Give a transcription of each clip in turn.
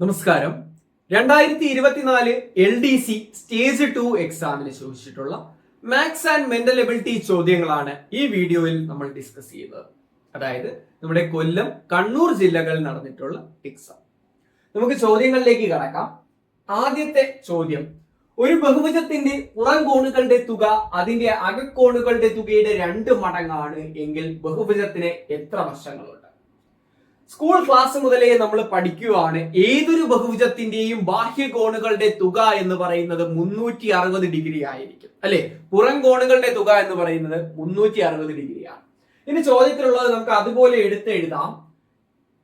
നമസ്കാരം. രണ്ടായിരത്തി ഇരുപത്തിനാല് L D C stage two എക്സാമിന് ചോദിച്ചിട്ടുള്ള മാത്സ് ആൻഡ് മെന്റൽ എബിലിറ്റി ചോദ്യങ്ങളാണ് ഈ വീഡിയോയിൽ നമ്മൾ ഡിസ്കസ് ചെയ്യുന്നത്. അതായത് നമ്മുടെ കൊല്ലം കണ്ണൂർ ജില്ലകളിൽ നടന്നിട്ടുള്ള എക്സാം. നമുക്ക് ചോദ്യങ്ങളിലേക്ക് കടക്കാം. ആദ്യത്തെ ചോദ്യം. ഒരു ബഹുഭുജത്തിന്റെ പുറം കോണുകളുടെ തുക അതിന്റെ അകക്കോണുകളുടെ തുകയുടെ രണ്ട് മടങ്ങാണ് എങ്കിൽ ബഹുഭുജത്തിന് എത്ര വശങ്ങളുണ്ട് സ്കൂൾ ക്ലാസ് മുതലേ നമ്മൾ പഠിക്കുകയാണ് ഏതൊരു ബഹുഭുജത്തിന്റെയും ബാഹ്യകോണുകളുടെ തുക എന്ന് പറയുന്നത് മുന്നൂറ്റി അറുപത് ഡിഗ്രി ആയിരിക്കും. അല്ലെ? പുറം കോണുകളുടെ തുക എന്ന് പറയുന്നത് മുന്നൂറ്റി അറുപത് ഡിഗ്രിയാണ് ഇനി ചോദ്യത്തിലുള്ളത് നമുക്ക് അതുപോലെ എടുത്ത് എഴുതാം.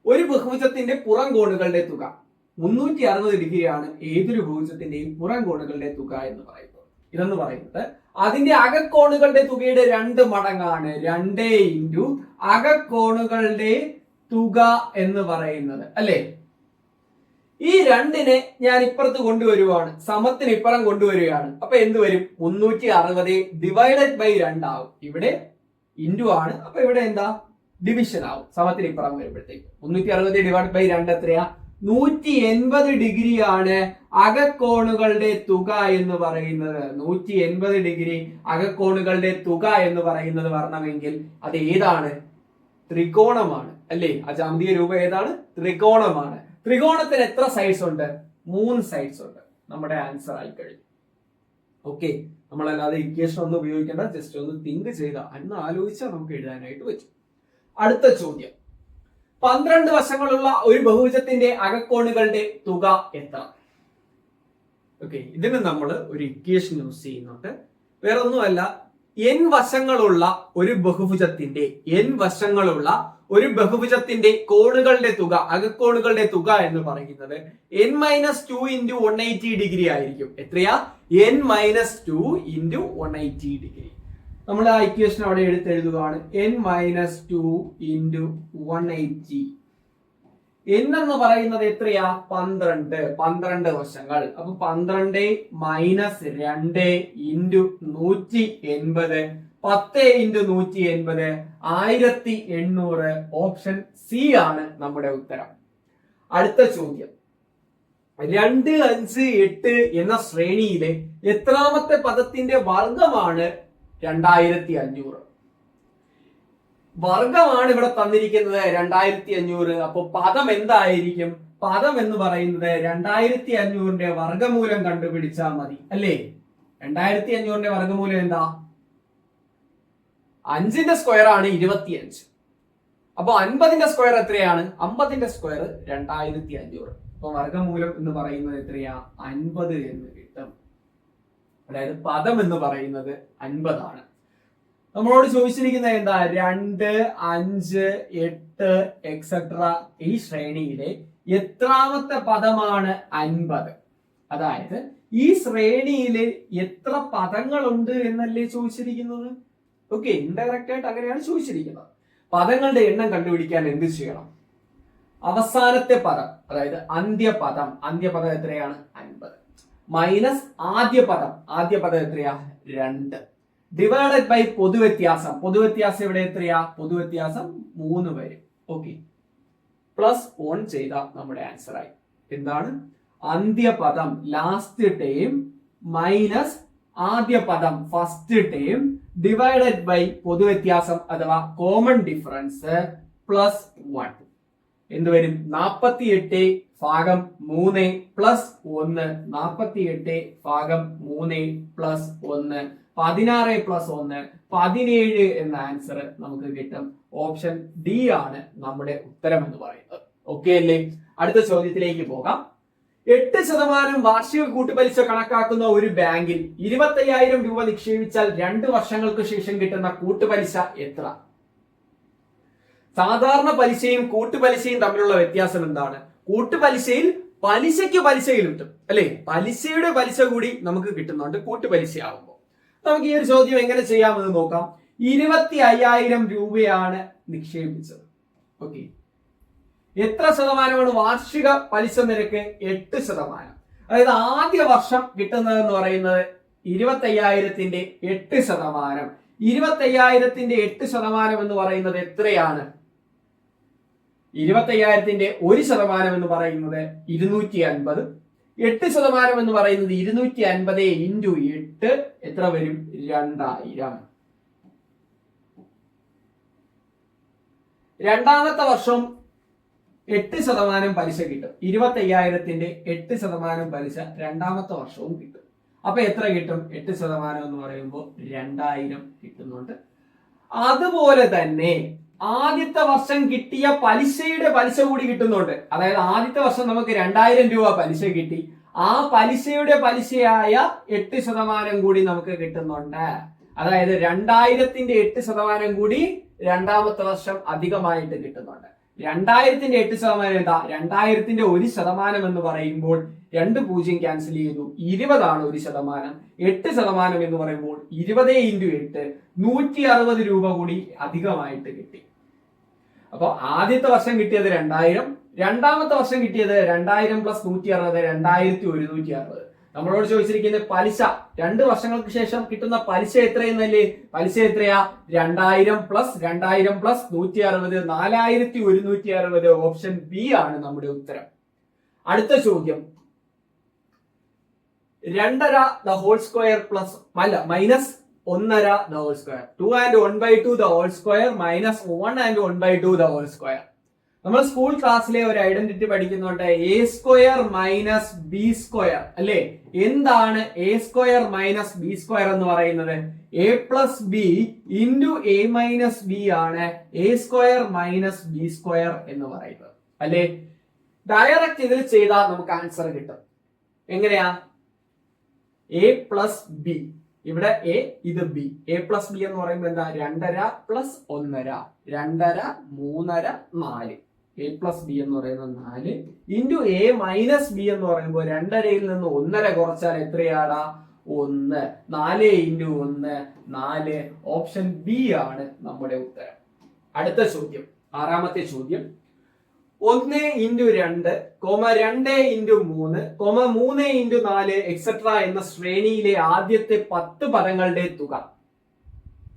ഒരു ബഹുഭുജത്തിന്റെ പുറം കോണുകളുടെ തുക മുന്നൂറ്റി അറുപത് ഡിഗ്രിയാണ് ഏതൊരു ബഹുഭുജത്തിന്റെയും പുറം കോണുകളുടെ തുക എന്ന് പറയുന്നത്. ഇതെന്ന് പറയുന്നത് അതിന്റെ അകക്കോണുകളുടെ തുകയുടെ രണ്ട് മടങ്ങാണ്. രണ്ട് ഇന്റു അകക്കോണുകളുടെ തുക എന്ന് പറയുന്നത് അല്ലേ? ഈ രണ്ടിനെ ഞാൻ ഇപ്പുറത്ത് കൊണ്ടുവരുവാണ്. സമത്തിന് ഇപ്പുറം കൊണ്ടുവരികയാണ്. അപ്പൊ എന്ത് വരും? മുന്നൂറ്റി അറുപത് ഡിവൈഡഡ് ബൈ രണ്ടാവും ഇവിടെ ഇൻഡു ആണ്. അപ്പൊ ഇവിടെ എന്താ? ഡിവിഷൻ ആവും. സമത്തിന് ഇപ്പുറം വരുമ്പോഴത്തേക്ക്. മുന്നൂറ്റി അറുപത് ഡിവൈഡ് ബൈ രണ്ട് എത്രയാ? നൂറ്റി എൺപത് ഡിഗ്രിയാണ് അകക്കോണുകളുടെ തുക എന്ന് പറയുന്നത്. നൂറ്റി എൺപത് ഡിഗ്രി അകക്കോണുകളുടെ തുക എന്ന് പറയുന്നത് വരണമെങ്കിൽ അത് ഏതാണ്? ത്രികോണമാണ്. അല്ലേ? ആ ജാമിതീയ രൂപം ഏതാണ്? ത്രികോണമാണ്. ത്രികോണത്തിന് എത്ര സൈഡ്സ് ഉണ്ട്? മൂന്ന് സൈഡ്സ് ഉണ്ട്. നമ്മുടെ ആൻസർ ആയി കഴിഞ്ഞു. ഓക്കെ നമ്മളല്ലാതെ ഇക്വേഷൻ ഒന്നും ഉപയോഗിക്കേണ്ട. ജസ്റ്റ് ഒന്ന് തിങ്ക് ചെയ്ത അന്ന് ആലോചിച്ചാൽ നമുക്ക് എഴുതാനായിട്ട് പറ്റും. അടുത്ത ചോദ്യം. പന്ത്രണ്ട് വശങ്ങളുള്ള ഒരു ബഹുഭുജത്തിന്റെ അകക്കോണുകളുടെ തുക എത്ര? ഓക്കെ ഇതിന് നമ്മൾ ഒരു ഇക്വേഷൻ യൂസ് ചെയ്യുന്നുണ്ട്. വേറെ ഒന്നുമല്ല എൻ വശങ്ങളുള്ള ഒരു ബഹുഭുജത്തിന്റെ എൻ വശങ്ങളുള്ള ഒരു ബഹുഭുജത്തിന്റെ കോണുകളുടെ തുക അകക്കോണുകളുടെ തുക എന്ന് പറയുന്നത് N minus two into one eighty degree ആയിരിക്കും. എത്രയാ? N minus two into one eighty degree നമ്മൾ ആ ഇക്വേഷൻ അവിടെ എടുത്തെഴുതുകയാണ് N minus two into one eighty N എന്ന് പറയുന്നത് എത്രയാ? പന്ത്രണ്ട്. പന്ത്രണ്ട് വശങ്ങൾ. അപ്പൊ പന്ത്രണ്ട് മൈനസ് രണ്ട് ഇന്റു നൂറ്റി എൺപത് പത്ത് ഇന്റു നൂറ്റി എൺപത് ആയിരത്തി എണ്ണൂറ്. ഓപ്ഷൻ സി ആണ് നമ്മുടെ ഉത്തരം. അടുത്ത ചോദ്യം. രണ്ട് അഞ്ച് എട്ട് എന്ന ശ്രേണിയിലെ എത്രാമത്തെ പദത്തിന്റെ വർഗമാണ് രണ്ടായിരത്തി അഞ്ഞൂറ്. വർഗമാണ് ഇവിടെ തന്നിരിക്കുന്നത് രണ്ടായിരത്തി അഞ്ഞൂറ് അപ്പൊ പദം എന്തായിരിക്കും? പദം എന്ന് പറയുന്നത് രണ്ടായിരത്തി അഞ്ഞൂറിന്റെ വർഗമൂലം കണ്ടുപിടിച്ചാൽ മതി. അല്ലേ? രണ്ടായിരത്തി അഞ്ഞൂറിന്റെ വർഗമൂലം എന്താ? അഞ്ചിന്റെ സ്ക്വയർ ആണ് ഇരുപത്തിയഞ്ച്. അപ്പൊ അൻപതിന്റെ സ്ക്വയർ എത്രയാണ്? അമ്പതിന്റെ സ്ക്വയർ രണ്ടായിരത്തി അഞ്ഞൂറ് അപ്പൊ വർഗമൂലം എന്ന് പറയുന്നത് എത്രയാ? അൻപത് എന്ന് കിട്ടും. അതായത് പദം എന്ന് പറയുന്നത് അൻപതാണ്. നമ്മളോട് ചോദിച്ചിരിക്കുന്നത് എന്താ? രണ്ട് അഞ്ച് എട്ട് എക്സെട്ര ഈ ശ്രേണിയിലെ എത്രാമത്തെ പദമാണ് അൻപത്? അതായത് ഈ ശ്രേണിയിൽ എത്ര പദങ്ങളുണ്ട് എന്നല്ലേ ചോദിച്ചിരിക്കുന്നത്? ഓക്കെ ഇൻഡയറക്റ്റ് ആയിട്ട് അങ്ങനെയാണ് ചോദിച്ചിരിക്കുന്നത്. പദങ്ങളുടെ എണ്ണം കണ്ടുപിടിക്കാൻ എന്ത് ചെയ്യണം? അവസാനത്തെ പദം അതായത് അന്ത്യപദം. അന്ത്യപദം എത്രയാണ്? അൻപത്. മൈനസ് ആദ്യ പദം ആദ്യ പദം എത്രയാ? രണ്ട്. ഡിവൈഡഡ് ബൈ പൊതുവ്യത്യാസം പൊതുവ്യത്യാസം ഇവിടെ എത്രയാ? പൊതുവ്യത്യാസം മൂന്ന് വരും. ഓക്കെ പ്ലസ് ഓൺ ചെയ്ത നമ്മുടെ ആൻസർ ആയി. എന്താണ്? അന്ത്യപദം ലാസ്റ്റ് ടേം മൈനസ് ആദ്യ പദം ഫസ്റ്റ് ടേം ഡിവൈഡഡ് ബൈ പൊതുവ്യത്യാസം അഥവാ കോമൺ ഡിഫറൻസ് പ്ലസ് വൺ എന്ത് വരും? നാൽപ്പത്തി എട്ട് ഭാഗം മൂന്ന് പ്ലസ് ഒന്ന്. നാൽപ്പത്തി എട്ട് ഭാഗം മൂന്ന് പ്ലസ് ഒന്ന്. പതിനാറ് പ്ലസ് ഒന്ന് പതിനേഴ് എന്ന ആൻസർ നമുക്ക് കിട്ടും. ഓപ്ഷൻ ഡി ആണ് നമ്മുടെ ഉത്തരം എന്ന് പറയുന്നത്. ഓക്കെ അല്ലേ? അടുത്ത ചോദ്യത്തിലേക്ക് പോകാം. എട്ട് ശതമാനം വാർഷിക കൂട്ടുപലിശ കണക്കാക്കുന്ന ഒരു ബാങ്കിൽ ഇരുപത്തയ്യായിരം രൂപ നിക്ഷേപിച്ചാൽ രണ്ട് വർഷങ്ങൾക്ക് ശേഷം കിട്ടുന്ന കൂട്ടുപലിശ എത്ര? സാധാരണ പലിശയും കൂട്ടുപലിശയും തമ്മിലുള്ള വ്യത്യാസം എന്താണ്? കൂട്ടുപലിശയിൽ പലിശയ്ക്ക് പലിശ കിട്ടും. അല്ലെ? പലിശയുടെ പലിശ കൂടി നമുക്ക് കിട്ടുന്നുണ്ട്. കൂട്ടുപലിശ ആകുമ്പോൾ നമുക്ക് ഈ ഒരു ചോദ്യം എങ്ങനെ ചെയ്യാമെന്ന് നോക്കാം. ഇരുപത്തി അയ്യായിരം രൂപയാണ് നിക്ഷേപിച്ചത്. ഓക്കെ. എത്ര ശതമാനമാണ് വാർഷിക പലിശ നിരക്ക്? എട്ട് ശതമാനം. അതായത് ആദ്യ വർഷം കിട്ടുന്നത് എന്ന് പറയുന്നത് ഇരുപത്തി അയ്യായിരത്തിന്റെ എട്ട് ശതമാനം. ഇരുപത്തി അയ്യായിരത്തിന്റെ എട്ട് ശതമാനം എന്ന് പറയുന്നത് എത്രയാണ്? ഇരുപത്തയ്യായിരത്തിന്റെ ഒരു ശതമാനം എന്ന് പറയുന്നത് ഇരുന്നൂറ്റി അൻപത് എട്ട് ശതമാനം എന്ന് പറയുന്നത് ഇരുന്നൂറ്റി അൻപത് ഇന്റു എട്ട് എത്ര വരും? രണ്ടായിരം. രണ്ടാമത്തെ വർഷം എട്ട് ശതമാനം പലിശ കിട്ടും. ഇരുപത്തി അയ്യായിരത്തിന്റെ എട്ട് ശതമാനം പലിശ രണ്ടാമത്തെ വർഷവും കിട്ടും. അപ്പൊ എത്ര കിട്ടും? എട്ട് ശതമാനം എന്ന് പറയുമ്പോൾ രണ്ടായിരം കിട്ടുന്നുണ്ട്. അതുപോലെ തന്നെ ആദ്യത്തെ വർഷം കിട്ടിയ പലിശയുടെ പലിശ കൂടി കിട്ടുന്നുണ്ട്. അതായത് ആദ്യത്തെ വർഷം നമുക്ക് രണ്ടായിരം രൂപ പലിശ കിട്ടി. ആ പലിശയുടെ പലിശയായ എട്ട് ശതമാനം കൂടി നമുക്ക് കിട്ടുന്നുണ്ട്. അതായത് രണ്ടായിരത്തിന്റെ എട്ട് ശതമാനം കൂടി രണ്ടാമത്തെ വർഷം അധികമായിട്ട് കിട്ടുന്നുണ്ട്. രണ്ടായിരത്തിന്റെ എട്ട് ശതമാനം എന്താ? രണ്ടായിരത്തിന്റെ ഒരു ശതമാനം എന്ന് പറയുമ്പോൾ രണ്ട് പൂജ്യം ക്യാൻസൽ ചെയ്തു ഇരുപതാണ് ഒരു ശതമാനം. എട്ട് ശതമാനം എന്ന് പറയുമ്പോൾ ഇരുപത് ഇന്റു എട്ട് നൂറ്റി അറുപത് രൂപ കൂടി അധികമായിട്ട് കിട്ടി. അപ്പോൾ ആദ്യത്തെ വർഷം കിട്ടിയത് രണ്ടായിരം രണ്ടാമത്തെ വർഷം കിട്ടിയത് രണ്ടായിരം പ്ലസ് നൂറ്റി അറുപത് രണ്ടായിരത്തി ഒരുന്നൂറ്റി അറുപത് നമ്മളോട് ചോദിച്ചിരിക്കുന്ന പലിശ രണ്ട് വർഷങ്ങൾക്ക് ശേഷം കിട്ടുന്ന പലിശ എത്രയെന്നല്ലേ? പലിശ എത്രയാ? രണ്ടായിരം പ്ലസ് രണ്ടായിരം പ്ലസ് നൂറ്റി അറുപത് നാലായിരത്തി ഒരുന്നൂറ്റി അറുപത് ഓപ്ഷൻ ബി ആണ് നമ്മുടെ ഉത്തരം. അടുത്ത ചോദ്യം. രണ്ടര ദ ഹോൾ സ്ക്വയർ പ്ലസ് അല്ല മൈനസ് ഒന്നര the whole square two and one by two the whole square minus one and one by two the whole square നമ്മൾ സ്കൂൾ ക്ലാസ്സിലെ ഒരു ഐഡന്റിറ്റി പഠിക്കുന്നുണ്ട്. A square minus B square അല്ലെ? എന്താണ് A square minus B square എന്ന് പറയുന്നത്? A plus B into A minus B ആണ് A square minus B square എന്ന് പറയുന്നത്. അല്ലെ? ഡയറക്റ്റ് ഇതിൽ ചെയ്താൽ നമുക്ക് ആൻസർ കിട്ടും. എങ്ങനെയാ? എ പ്ലസ് ബി ഇവിടെ എ ഇത് ബി എ പ്ലസ് ബി എന്ന് പറയുമ്പോൾ എന്താ? രണ്ടര പ്ലസ് ഒന്നര. രണ്ടര മൂന്നര നാല്. എ പ്ലസ് ബി എന്ന് പറയുന്നത് നാല്. ഇന്റു എ മൈനസ് ബി എന്ന് പറയുമ്പോൾ രണ്ടരയിൽ നിന്ന് ഒന്നര കുറച്ചാൽ എത്രയാടാ? ഒന്ന്. നാല് ഇന്റു ഒന്ന് നാല്. ഓപ്ഷൻ ബി ആണ് നമ്മുടെ ഉത്തരം. അടുത്ത ചോദ്യം. ആറാമത്തെ ചോദ്യം. ഒന്ന് ഇന്റു രണ്ട് കോമ രണ്ട് ഇന്റു മൂന്ന് കോമ മൂന്ന് ഇന്റു നാല് എക്സെട്ര എന്ന ശ്രേണിയിലെ ആദ്യത്തെ പത്ത് പദങ്ങളുടെ തുക.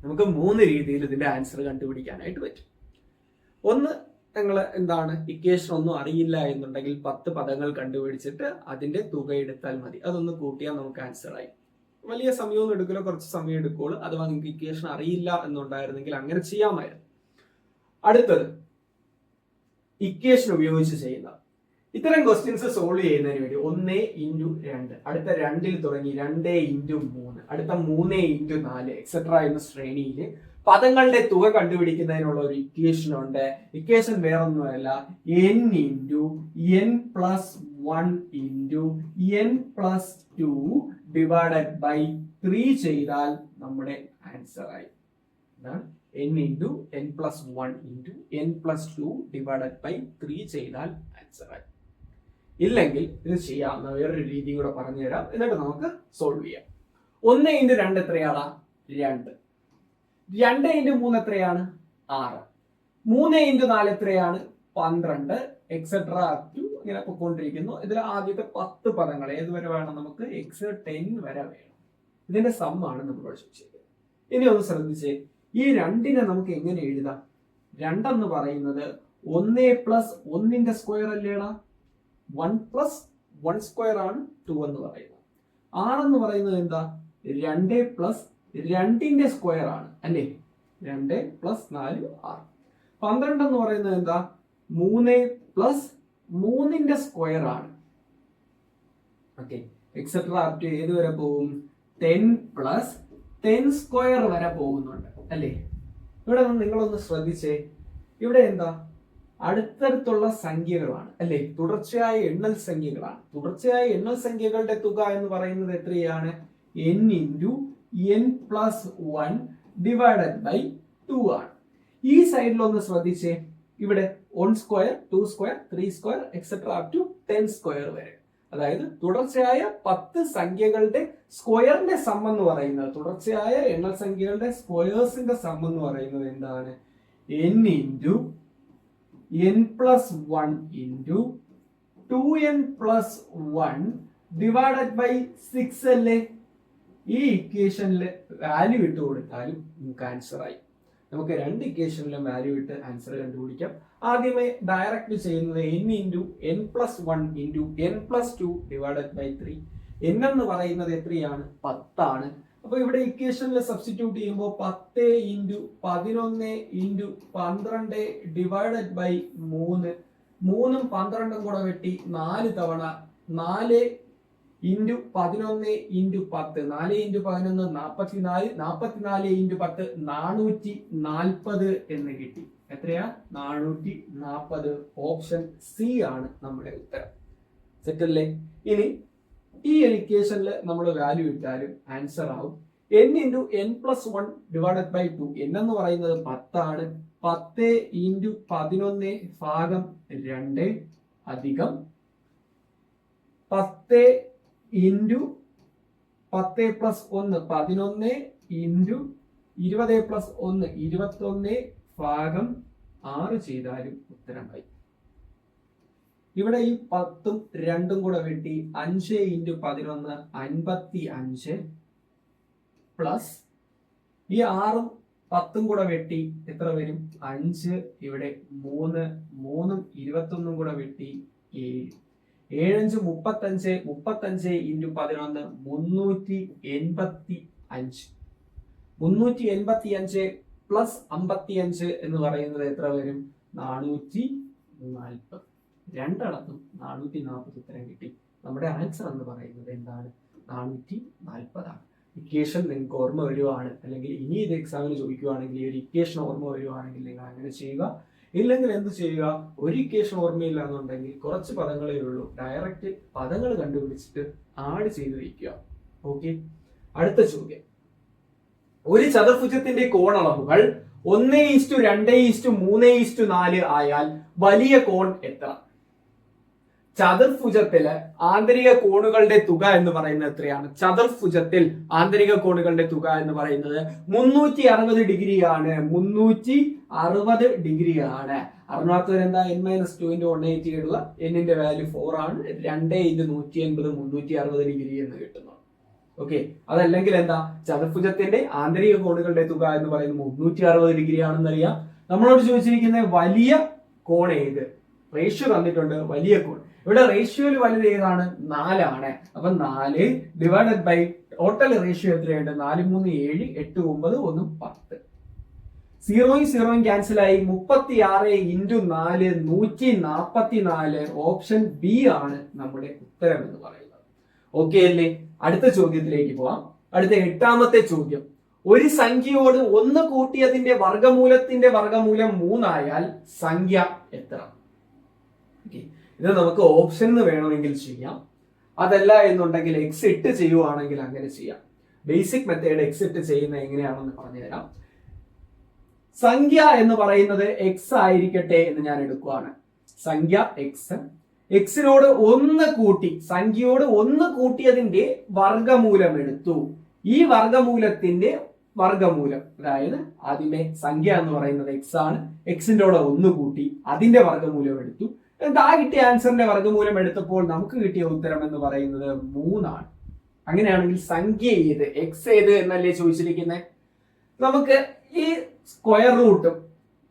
നമുക്ക് മൂന്ന് രീതിയിൽ ഇതിന്റെ ആൻസർ കണ്ടുപിടിക്കാനായിട്ട് പറ്റും. ഒന്ന് നിങ്ങൾ എന്താണ് ഇക്വേഷൻ ഒന്നും അറിയില്ല എന്നുണ്ടെങ്കിൽ പത്ത് പദങ്ങൾ കണ്ടുപിടിച്ചിട്ട് അതിന്റെ തുക എടുത്താൽ മതി. അതൊന്ന് കൂട്ടിയാൽ നമുക്ക് ആൻസർ ആയി. വലിയ സമയമൊന്നും എടുക്കില്ല കുറച്ച് സമയം എടുക്കുള്ളൂ. അഥവാ നിങ്ങൾക്ക് ഇക്വേഷൻ അറിയില്ല എന്നുണ്ടായിരുന്നെങ്കിൽ അങ്ങനെ ചെയ്യാമായിരുന്നു. അടുത്തത് ഇക്വേഷൻ ഉപയോഗിച്ച് ചെയ്യുന്ന. ഇത്തരം ക്വസ്റ്റ്യൻസ് സോൾവ് ചെയ്യുന്നതിന് വേണ്ടി ഒന്ന് ഇന്റു രണ്ട്. അടുത്ത രണ്ടിൽ തുടങ്ങി രണ്ട് ഇന്റു മൂന്ന്. അടുത്ത മൂന്ന് ഇന്റു നാല് എക്സെട്ര എന്ന ശ്രേണിയിൽ പദങ്ങളുടെ തുക കണ്ടുപിടിക്കുന്നതിനുള്ള ഒരു ഇക്വേഷൻ ഉണ്ട്. ഇക്വേഷൻ വേറൊന്നുമല്ല. N into N plus one into N plus two divided by three ചെയ്താൽ നമ്മുടെ ആൻസർ ആയി. എന്താണ് N into N plus one into N plus two divided by three ചെയ്താൽ ആൻസർ ആയി. ഇല്ലെങ്കിൽ ഇത് ചെയ്യാവുന്ന വേറൊരു രീതി കൂടെ പറഞ്ഞു തരാം എന്നിട്ട് നമുക്ക് സോൾവ് ചെയ്യാം. ഒന്ന് ഇന്റു രണ്ട് എത്രയാണ്? രണ്ട്. രണ്ട് ഇന്റു മൂന്ന് എത്രയാണ്? ആറ്. മൂന്ന് ഇന്റു നാല് എത്രയാണ്? പന്ത്രണ്ട് എക്സെട്ര ടു ഇങ്ങനെ പൊയ്ക്കൊണ്ടിരിക്കുന്നു ഇതിൽ ആദ്യത്തെ പത്ത് പദങ്ങൾ ഏത് വരെ വേണം നമുക്ക്? എക്സ് ടെൻ വരെ വേണം. ഇതിന്റെ സമ്മാണ് നമ്മൾ ചോദിച്ചത് ഇനി ഒന്ന് ശ്രദ്ധിച്ചേ. ഈ രണ്ടിനെ നമുക്ക് എങ്ങനെ എഴുതാം? രണ്ടെന്ന് പറയുന്നത് ഒന്ന് പ്ലസ് ഒന്നിന്റെ സ്ക്വയർ അല്ലേടാ? വൺ പ്ലസ് വൺ സ്ക്വയർ ആണ് ടു എന്ന് പറയുന്നത്. ആറെന്ന് പറയുന്നത് എന്താ? രണ്ട് പ്ലസ് രണ്ടിന്റെ സ്ക്വയർ ആണ് അല്ലേ? രണ്ട് പ്ലസ് നാല് ആറ്. പന്ത്രണ്ട് എന്ന് പറയുന്നത് എന്താ? മൂന്ന് പ്ലസ് മൂന്നിന്റെ സ്ക്വയർ ആണ്. ഓക്കെ എക്സെട്ര അപ് ടു ഏത് വരെ പോകും? ടെൻ പ്ലസ് ടെൻ സ്ക്വയർ വരെ പോകുന്നുണ്ട്. അല്ലേ? ഇവിടെ നിന്ന് നിങ്ങളൊന്ന് ശ്രദ്ധിച്ചേ. ഇവിടെ എന്താ? അടുത്തടുത്തുള്ള സംഖ്യകളാണ്. അല്ലെ? തുടർച്ചയായ എണ്ണൽ സംഖ്യകളാണ്. തുടർച്ചയായ എണ്ണൽ സംഖ്യകളുടെ തുക എന്ന് പറയുന്നത് എത്രയാണ്? N into N plus one divided by two ആണ്. ഈ സൈഡിലൊന്ന് ശ്രദ്ധിച്ചേ. ഇവിടെ one square two square three square etcetera up to ten square വരെ. അതായത് തുടർച്ചയായ പത്ത് സംഖ്യകളുടെ സ്ക്വയറിന്റെ സം എന്ന് പറയുന്നത് തുടർച്ചയായ എണ്ണൽ സംഖ്യകളുടെ സ്ക്വയേഴ്സിന്റെ സം എന്ന് പറയുന്നത് എന്താണ്? N into N plus one into two N plus one divided by six അല്ലേ? ഈ ഇക്വേഷനിൽ വാല്യൂ ഇട്ട് കൊടുത്താലും നിങ്ങൾക്ക് ആൻസർ ആയി. നമുക്ക് രണ്ട് ഇക്വേഷനിലും വാല്യൂ ഇട്ട് ആൻസർ കണ്ടുപിടിക്കാം. ആദ്യമേ ഡയറക്റ്റ് ചെയ്യുന്നത് N into N plus one into N plus two divided by three N എന്ന് പറയുന്നത് എത്രയാണ്? പത്താണ്. അപ്പോൾ ഇവിടെ ഇക്വേഷനിൽ സബ്സ്റ്റിറ്റ്യൂട്ട് ചെയ്യുമ്പോൾ പത്ത് ഇന്റു പതിനൊന്ന് ഇന്റു പന്ത്രണ്ട് ഡിവൈഡഡ് ബൈ മൂന്ന്. മൂന്നും പന്ത്രണ്ടും കൂടെ വെട്ടി നാല് തവണ നാല് ഇന്റു പതിനൊന്ന് ഇന്റു പത്ത്. നാല് ഇന്റു പതിനൊന്ന് നാൽപ്പത്തിനാല് നാൽപ്പത്തിനാല് ഇന്റു പത്ത് നാനൂറ്റി നാൽപ്പത് എന്ന് കിട്ടി. എത്രയാ? നാനൂറ്റി നാൽപ്പത്. ഓപ്ഷൻ സി ആണ് നമ്മുടെ ഉത്തരം. സെറ്റല്ലേ? ഇനി ഈ എലിക്കേഷനിൽ നമ്മൾ വാല്യൂ ഇട്ടാലും ആൻസർ ആവും. N into N plus one divided by two N എന്ന് പറയുന്നത് പത്താണ്. പത്ത് ഇന്റു പതിനൊന്ന് ഭാഗം രണ്ട് അധികം പത്ത് ഇന്റു പത്ത് പ്ലസ് ഒന്ന് പതിനൊന്ന് ഇന്റു ഇരുപത് പ്ലസ് ഒന്ന് ഇരുപത്തൊന്ന് ഭാഗം ആറ് ചെയ്താലും ഉത്തരമായി ഇവിടെ ഈ പത്തും രണ്ടും കൂടെ വെട്ടി അഞ്ച് ഇന്റു പതിനൊന്ന് അൻപത്തി അഞ്ച് പ്ലസ് ഈ ആറും പത്തും കൂടെ വെട്ടി എത്ര വരും? അഞ്ച് ഇവിടെ മൂന്ന് മൂന്നും ഇരുപത്തൊന്നും കൂടെ വെട്ടി ഏഴ്. ഏഴഞ്ച് മുപ്പത്തഞ്ച് മുപ്പത്തഞ്ച് ഇന്റു പതിനൊന്ന് മുന്നൂറ്റി എൺപത്തി അഞ്ച്. മുന്നൂറ്റി എൺപത്തി അഞ്ച് പ്ലസ് അമ്പത്തി അഞ്ച് എന്ന് പറയുന്നത് എത്ര വരും? നാനൂറ്റി നാൽപ്പത്. രണ്ടടത്തും നാനൂറ്റി നാൽപ്പത് ഉത്തരം കിട്ടി. നമ്മുടെ ആൻസർ എന്ന് പറയുന്നത് എന്താണ്? നാനൂറ്റി നാൽപ്പതാണ്. ഇക്വേഷൻ നിങ്ങൾക്ക് ഓർമ്മ വരുവാണ്. അല്ലെങ്കിൽ ഇനി ഇത് എക്സാമിന് ചോദിക്കുവാണെങ്കിൽ ഈ ഒരു ഇക്വേഷൻ ഓർമ്മ വരുവാണെങ്കിൽ നിങ്ങൾ അങ്ങനെ ചെയ്യുക. ഇല്ലെങ്കിൽ എന്ത് ചെയ്യുക? ഒരു ഇക്വേഷൻ ഓർമ്മയില്ല എന്നുണ്ടെങ്കിൽ കുറച്ച് പദങ്ങളേ ഉള്ളൂ. ഡയറക്റ്റ് പദങ്ങൾ കണ്ടുപിടിച്ചിട്ട് ആഡ് ചെയ്ത് വയ്ക്കുക ഓക്കെ അടുത്ത ചോദ്യം. ഒരു ചതുർഭുജത്തിന്റെ കോണളവുകൾ ഒന്ന് ഈസ്റ്റു രണ്ട് ഈസ്റ്റു മൂന്ന് ഈസ്റ്റു നാല് ആയാൽ വലിയ കോൺ എത്ര? ചതുർഭുജത്തിൽ ആന്തരിക കോണുകളുടെ തുക എന്ന് പറയുന്നത് എത്രയാണ്? ചതുർഭുജത്തിൽ ആന്തരിക കോണുകളുടെ തുക എന്ന് പറയുന്നത് മുന്നൂറ്റി അറുപത് ഡിഗ്രിയാണ്. മുന്നൂറ്റി അറുപത് ഡിഗ്രിയാണ്. അറുനാത്തവർ എന്താ എൻ മൈനസ് ടുവിന്റെ വൺ എയ്റ്റി ഉള്ള എന്നിന്റെ വാല്യൂ ഫോർ ആണ്. രണ്ട് ഇന്റു നൂറ്റി എൺപത് മുന്നൂറ്റി അറുപത് ഡിഗ്രി എന്ന് കിട്ടുന്നു. ഓക്കെ അതല്ലെങ്കിൽ എന്താ? ചതുർഭുജത്തിന്റെ ആന്തരിക കോണുകളുടെ തുക എന്ന് പറയുന്നത് മുന്നൂറ്റി അറുപത് ഡിഗ്രി ആണെന്നറിയാം നമ്മളോട് ചോദിച്ചിരിക്കുന്ന വലിയ കോൺ ഏത്? റേഷ്യോ തന്നിട്ടുണ്ട് വലിയ കോൺ ഇവിടെ റേഷ്യോയിൽ വലുത് ഏതാണ്? നാലാണ്. അപ്പൊ നാല് ഡിവൈഡഡ് ബൈ ടോട്ടൽ റേഷ്യോ എത്രയുണ്ട്? നാല് മൂന്ന് ഏഴ് എട്ട് ഒമ്പത് ഒന്ന് പത്ത്. സീറോയും സീറോയും ക്യാൻസൽ ആയി. മുപ്പത്തി ആറ് ഇന്റു നാല് നൂറ്റി നാൽപ്പത്തി നാല് ഓപ്ഷൻ ബി ആണ് നമ്മുടെ ഉത്തരം എന്ന് പറയുന്നത്. ഓക്കെ അല്ലേ? അടുത്ത ചോദ്യത്തിലേക്ക് പോവാം. അടുത്ത എട്ടാമത്തെ ചോദ്യം. ഒരു സംഖ്യയോട് ഒന്ന് കൂട്ടിയതിന്റെ വർഗമൂലത്തിന്റെ വർഗമൂലം മൂന്നായാൽ സംഖ്യ എത്ര? Okay. ഇത് നമുക്ക് ഓപ്ഷൻ വേണമെങ്കിൽ ചെയ്യാം. അതല്ല എന്നുണ്ടെങ്കിൽ എക്സിറ്റ് ചെയ്യുവാണെങ്കിൽ അങ്ങനെ ചെയ്യാം. ബേസിക് മെത്തേഡ് എക്സിറ്റ് ചെയ്യുന്ന എങ്ങനെയാണെന്ന് പറഞ്ഞുതരാം. സംഖ്യ എന്ന് പറയുന്നത് എക്സ് ആയിരിക്കട്ടെ എന്ന് ഞാൻ എടുക്കുവാണ്. സംഖ്യ എക്സ് എക്സിനോട് ഒന്ന് കൂട്ടി സംഖ്യയോട് ഒന്ന് കൂട്ടിയതിന്റെ വർഗമൂലം എടുത്തു. ഈ വർഗമൂലത്തിന്റെ വർഗമൂലം അതായത് ആദ്യമേ സംഖ്യ എന്ന് പറയുന്നത് എക്സ് ആണ്. എക്സിന്റെ കൂടെ ഒന്ന് കൂട്ടി അതിന്റെ വർഗമൂലം എടുത്തു. ആ കിട്ടിയ ആൻസറിന്റെ വർഗമൂലം എടുത്തപ്പോൾ നമുക്ക് കിട്ടിയ ഉത്തരം എന്ന് പറയുന്നത് മൂന്നാണ്. അങ്ങനെയാണെങ്കിൽ സംഖ്യ ഏത് എക്സ് ഏത് എന്നല്ലേ ചോദിച്ചിരിക്കുന്നത് നമുക്ക് ഈ സ്ക്വയർ റൂട്ടും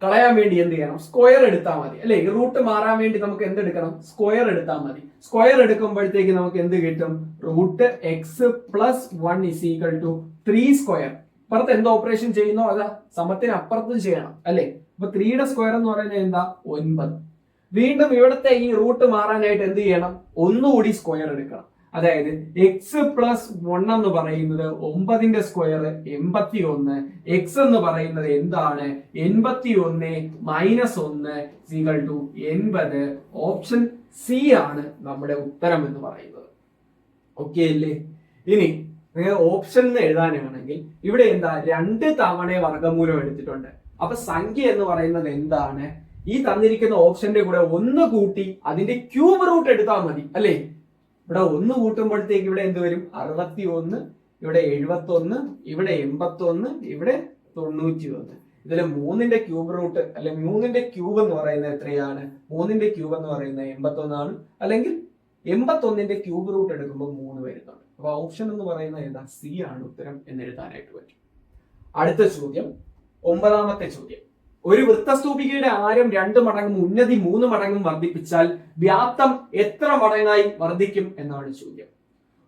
കളയാൻ വേണ്ടി എന്ത് ചെയ്യണം? സ്ക്വയർ എടുത്താൽ മതി. അല്ലെ? ഈ റൂട്ട് മാറാൻ വേണ്ടി നമുക്ക് എന്ത് എടുക്കണം? സ്ക്വയർ എടുത്താൽ മതി. സ്ക്വയർ എടുക്കുമ്പോഴത്തേക്ക് നമുക്ക് എന്ത് കിട്ടും? Root X plus one is equal to three square അപ്പുറത്ത് എന്ത് ഓപ്പറേഷൻ ചെയ്യുന്നോ? അതാ സമത്തിന് അപ്പുറത്തും ചെയ്യണം. അല്ലെ? അപ്പൊ ത്രീയുടെ സ്ക്വയർ എന്ന് പറയുന്നത് എന്താ? ഒൻപത്. വീണ്ടും ഇവിടുത്തെ ഈ റൂട്ട് മാറാനായിട്ട് എന്ത് ചെയ്യണം? ഒന്നുകൂടി സ്ക്വയർ എടുക്കണം. അതായത് എക്സ് പ്ലസ് വൺ എന്ന് പറയുന്നത് ഒമ്പതിന്റെ സ്ക്വയർ എൺപത്തി ഒന്ന് എക്സ് എന്ന് പറയുന്നത് എന്താണ്? എൺപത്തി ഒന്ന് മൈനസ് ഒന്ന് സീകൾ ടു എൺപത്. ഓപ്ഷൻ സി ആണ് നമ്മുടെ ഉത്തരം എന്ന് പറയുന്നത്. ഓക്കെ അല്ലേ? ഇനി നിങ്ങൾ ഓപ്ഷൻ എന്ന് എഴുതാനാണെങ്കിൽ ഇവിടെ എന്താ രണ്ട് തവണ വർഗമൂലം എടുത്തിട്ടുണ്ട്. അപ്പൊ സംഖ്യ എന്ന് പറയുന്നത് എന്താണ്? ഈ തന്നിരിക്കുന്ന ഓപ്ഷന്റെ കൂടെ ഒന്ന് കൂട്ടി അതിന്റെ ക്യൂബ് റൂട്ട് എടുത്താൽ മതി അല്ലേ? ഇവിടെ ഒന്ന് കൂട്ടുമ്പോഴത്തേക്ക് ഇവിടെ എന്ത് വരും? അറുപത്തി ഒന്ന് ഇവിടെ എഴുപത്തി ഒന്ന് ഇവിടെ എൺപത്തി ഒന്ന് ഇവിടെ തൊണ്ണൂറ്റി ഒന്ന് ഇതിൽ മൂന്നിന്റെ ക്യൂബ് റൂട്ട് അല്ലെ മൂന്നിന്റെ ക്യൂബ് എന്ന് പറയുന്നത് എത്രയാണ്? മൂന്നിന്റെ ക്യൂബ് എന്ന് പറയുന്നത് എൺപത്തി ഒന്നാണ് അല്ലെങ്കിൽ എൺപത്തി ഒന്നിന്റെ ക്യൂബ് റൂട്ട് എടുക്കുമ്പോൾ മൂന്ന് വരുന്നുണ്ട്. അപ്പൊ ഓപ്ഷൻ എന്ന് പറയുന്നത് ഏതാ? സി ആണ് ഉത്തരം എന്ന് എഴുതാനായിട്ട് പറ്റും. അടുത്ത ചോദ്യം ഒമ്പതാമത്തെ ചോദ്യം. ഒരു വൃത്തസ്തൂപികയുടെ ആരം രണ്ട് മടങ്ങും ഉന്നതി മൂന്ന് മടങ്ങും വർദ്ധിപ്പിച്ചാൽ വ്യാപ്തം എത്ര മടങ്ങായി വർദ്ധിക്കും എന്നാണ് ചോദ്യം.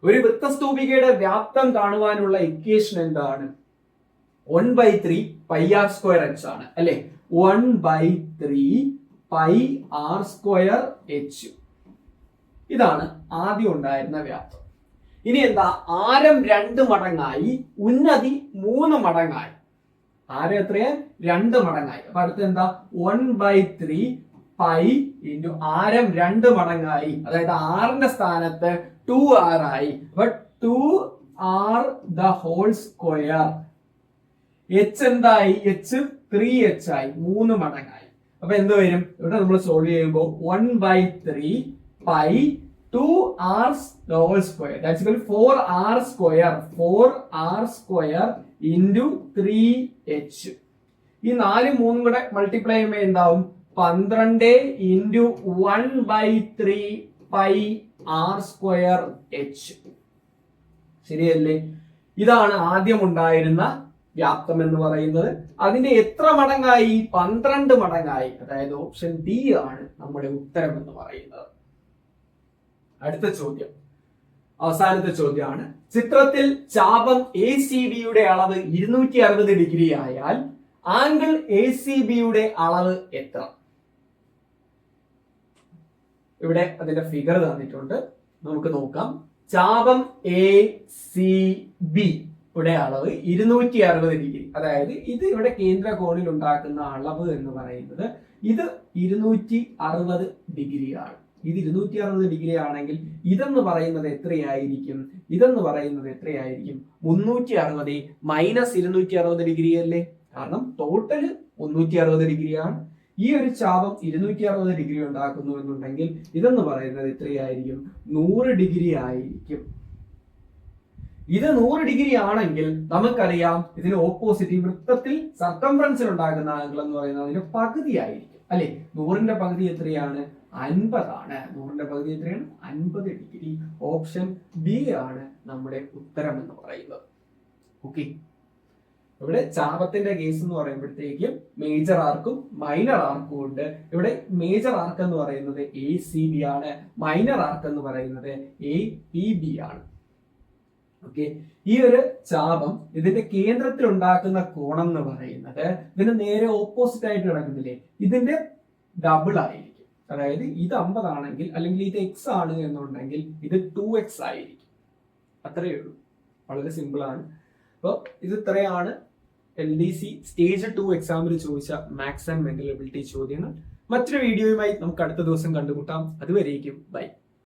ഒരു വൃത്തസ്തൂപികയുടെ വ്യാപ്തം കാണുവാനുള്ള ഇക്വേഷൻ എന്താണ്? One by three pi R square H ആണ് അല്ലെ? One by three pi R square H ഇതാണ് ആദ്യം ഉണ്ടായിരുന്ന വ്യാപ്തം. ഇനി എന്താ? ആരം രണ്ട് മടങ്ങായി ഉന്നതി മൂന്ന് മടങ്ങായി. ആരം എത്രയാ രണ്ട് മടങ്ങായി. അപ്പൊ അടുത്ത എന്താ? One by three pi into ആരം രണ്ട് മടങ്ങായി. അതായത് ആറിന്റെ സ്ഥാനത്ത് ടു ആർ ആയി. Two R the whole square H എന്തായി? എച്ച് ത്രീ എച്ച് ആയി. മൂന്ന് മടങ്ങായി. അപ്പൊ എന്ത് വരും? ഇവിടെ നമ്മൾ സോൾവ് ചെയ്യുമ്പോൾ one by three pi two R whole square that's four R square four R square into three H ഈ നാല് മൂന്നും കൂടെ മൾട്ടിപ്ലൈ ചെയ്യുമ്പോൾ എന്താവും? പന്ത്രണ്ട് into one by three pi R square H ശരിയല്ലേ? ഇതാണ് ആദ്യം ഉണ്ടായിരുന്ന വ്യാപ്തം എന്ന് പറയുന്നത്. അതിന്റെ എത്ര മടങ്ങായി? പന്ത്രണ്ട് മടങ്ങായി. അതായത് ഓപ്ഷൻ ഡി ആണ് നമ്മുടെ ഉത്തരം എന്ന് പറയുന്നത്. അടുത്ത ചോദ്യം. അവസാനത്തെ ചോദ്യമാണ്. ചിത്രത്തിൽ ചാപം എ സി ബിയുടെ അളവ് ഇരുന്നൂറ്റി അറുപത് ഡിഗ്രി ആയാൽ ആംഗിൾ എ സി ബിയുടെ അളവ് എത്ര? ഇവിടെ അതിന്റെ ഫിഗർ തന്നിട്ടുണ്ട്. നമുക്ക് നോക്കാം. ചാപം എ സി ബി യുടെ അളവ് ഇരുന്നൂറ്റി അറുപത് ഡിഗ്രി. അതായത് ഇത് ഇവിടെ കേന്ദ്ര കോണിൽ ഉണ്ടാക്കുന്ന അളവ് എന്ന് പറയുന്നത് ഇത് ഇരുന്നൂറ്റി അറുപത് ഡിഗ്രിയാണ്. ഇത് ഇരുന്നൂറ്റി അറുപത് ഡിഗ്രി ആണെങ്കിൽ ഇതെന്ന് പറയുന്നത് എത്രയായിരിക്കും? ഇതെന്ന് പറയുന്നത് എത്രയായിരിക്കും? മുന്നൂറ്റി അറുപത് മൈനസ് ഇരുന്നൂറ്റി അറുപത് ഡിഗ്രി അല്ലേ കാരണം ടോട്ടൽ മുന്നൂറ്റി അറുപത് ഡിഗ്രിയാണ്. ഈ ഒരു ചാപം ഇരുന്നൂറ്റി അറുപത് ഡിഗ്രി ഉണ്ടാക്കുന്നു എന്നുണ്ടെങ്കിൽ ഇതെന്ന് പറയുന്നത് എത്രയായിരിക്കും നൂറ് ഡിഗ്രി ആയിരിക്കും. ഇത് നൂറ് ഡിഗ്രി ആണെങ്കിൽ നമുക്കറിയാം ഇതിന് ഓപ്പോസിറ്റ് വൃത്തത്തിൽ സർക്കംഫറൻസിൽ ഉണ്ടാകുന്ന ആംഗിൾ എന്ന് പറയുന്നത് അതിന്റെ പകുതി ആയിരിക്കും. അല്ലെ? നൂറിന്റെ പകുതി എത്രയാണ്? അൻപതാണ്. നൂറിന്റെ പകുതി എത്രയാണ്? അൻപത് ഡിഗ്രി. ഓപ്ഷൻ ബി ആണ് നമ്മുടെ ഉത്തരം എന്ന് പറയുന്നത്. ഓക്കെ ഇവിടെ ചാപത്തിന്റെ കേസ് എന്ന് പറയുമ്പോഴത്തേക്കും മേജർ ആർക്കും മൈനർ ആർക്കും ഉണ്ട്. ഇവിടെ മേജർ ആർക്ക് എന്ന് പറയുന്നത് എ സി ബി ആണ്. മൈനർ ആർക്ക് എന്ന് പറയുന്നത് എ പി ബി ആണ്. ഓക്കെ ഈ ഒരു ചാപം ഇതിന്റെ കേന്ദ്രത്തിൽ ഉണ്ടാക്കുന്ന കോണം എന്ന് പറയുന്നത് ഇതിന് നേരെ ഓപ്പോസിറ്റ് ആയിട്ട് കിടക്കുന്നില്ലേ? ഇതിന്റെ ഡബിൾ ആയിരിക്കും. അതായത് ഇത് അമ്പതാണെങ്കിൽ അല്ലെങ്കിൽ ഇത് എക്സ് ആണ് എന്നുണ്ടെങ്കിൽ ഇത് ടു എക്സ് ആയിരിക്കും. അത്രയേ ഉള്ളൂ. വളരെ സിമ്പിൾ ആണ്. അപ്പോൾ ഇത് ഇത്രയാണ് L D C stage two എക്സാമിൽ ചോദിച്ച മാത്സ് ആൻഡ് മെന്റൽ എബിലിറ്റി ചോദ്യങ്ങൾ മറ്റൊരു വീഡിയോയുമായി നമുക്ക് അടുത്ത ദിവസം കണ്ടുമുട്ടാം. അതുവരേക്കും ബൈ